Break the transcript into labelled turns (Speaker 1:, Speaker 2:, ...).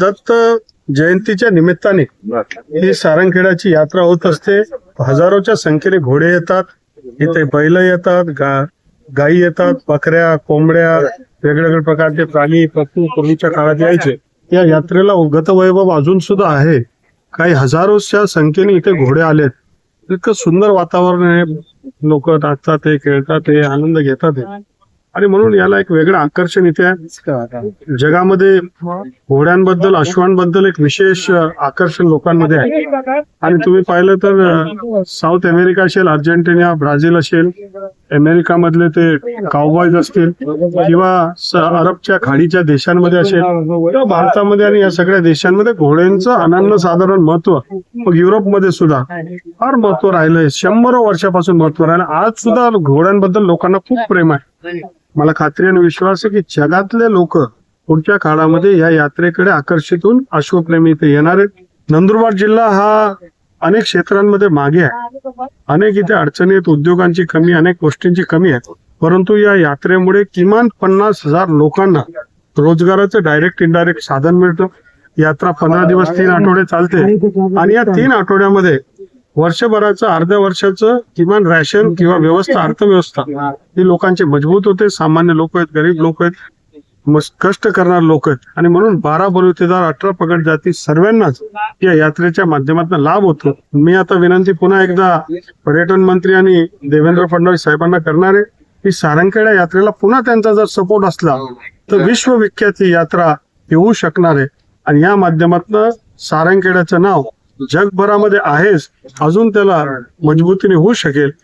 Speaker 1: दत्त जयंतीच्या निमित्ताने ही सारंगखेडाची यात्रा होत असते. हजारोच्या संख्येने घोडे येतात. इथे बैल येतात गा गायी येतात बकऱ्या कोंबड्या वेगवेगळ्या प्रकारचे प्राणी पक्षी पूर्वीच्या काळात यायचे. या यात्रेला गतवैभव अजून सुद्धा आहे. काही हजारोच्या संख्येने इथे घोडे आलेत. इतकं सुंदर वातावरण आहे. लोक नाचतात ते खेळतात ते आनंद घेतात आणि म्हणून याला एक वेगळं आकर्षण इथे जगामध्ये घोड्यांबद्दल अश्वांबद्दल एक विशेष आकर्षण लोकांमध्ये आहे. आणि तुम्ही पाहिलं तर साऊथ अमेरिका असेल अर्जेंटिना ब्राझील असेल अमेरिकामधले ते कावबॉयज असतील किंवा अरबच्या खाडीच्या देशांमध्ये असेल किंवा भारतामध्ये आणि या सगळ्या देशांमध्ये घोड्यांचं अनन्य साधारण महत्त्व मग युरोपमध्ये सुद्धा फार महत्त्व राहिलंय. शंभरो वर्षापासून महत्त्व राहिलं. आज सुद्धा घोड्यांबद्दल लोकांना खूप प्रेम आहे. मला खात्री आणि विश्वास आहे की जगातले लोक पुढच्या काळामध्ये या यात्रेकडे आकर्षित होऊन अश्वप्रेमी इथे येणार आहेत. नंदुरबार जिल्हा हा अनेक क्षेत्रांमध्ये मागे आहे. अनेक इथे अडचणी आहेत उद्योगांची कमी अनेक गोष्टींची कमी आहे परंतु या यात्रेमुळे किमान पन्नास हजार लोकांना रोजगाराचं डायरेक्ट इनडायरेक्ट साधन मिळतं. यात्रा पंधरा दिवस तीन आठवडे चालते. आणि या तीन आठवड्यामध्ये वर्षभराचं अर्ध्या वर्षाचं किमान रॅशन किंवा व्यवस्था अर्थव्यवस्था ही. लोकांची मजबूत होते. सामान्य लोक आहेत गरीब लोक आहेत. कष्ट करणारे लोक आहेत. आणि म्हणून बारा बलुतेदार अठरा पगड जाती सर्वांनाच या यात्रेच्या माध्यमातून लाभ होतो. मी आता विनंती पुन्हा एकदा पर्यटन मंत्री आणि देवेंद्र फडणवीस साहेबांना करणार आहे की सारंगखेडा यात्रेला पुन्हा त्यांचा जर सपोर्ट असला तर विश्वविख्यात ही यात्रा येऊ शकणार आहे. आणि या माध्यमातून सारंगखेड्याचं नाव जगभरामध्ये आहेच अजून त्याला मजबूतीने होऊ शकेल.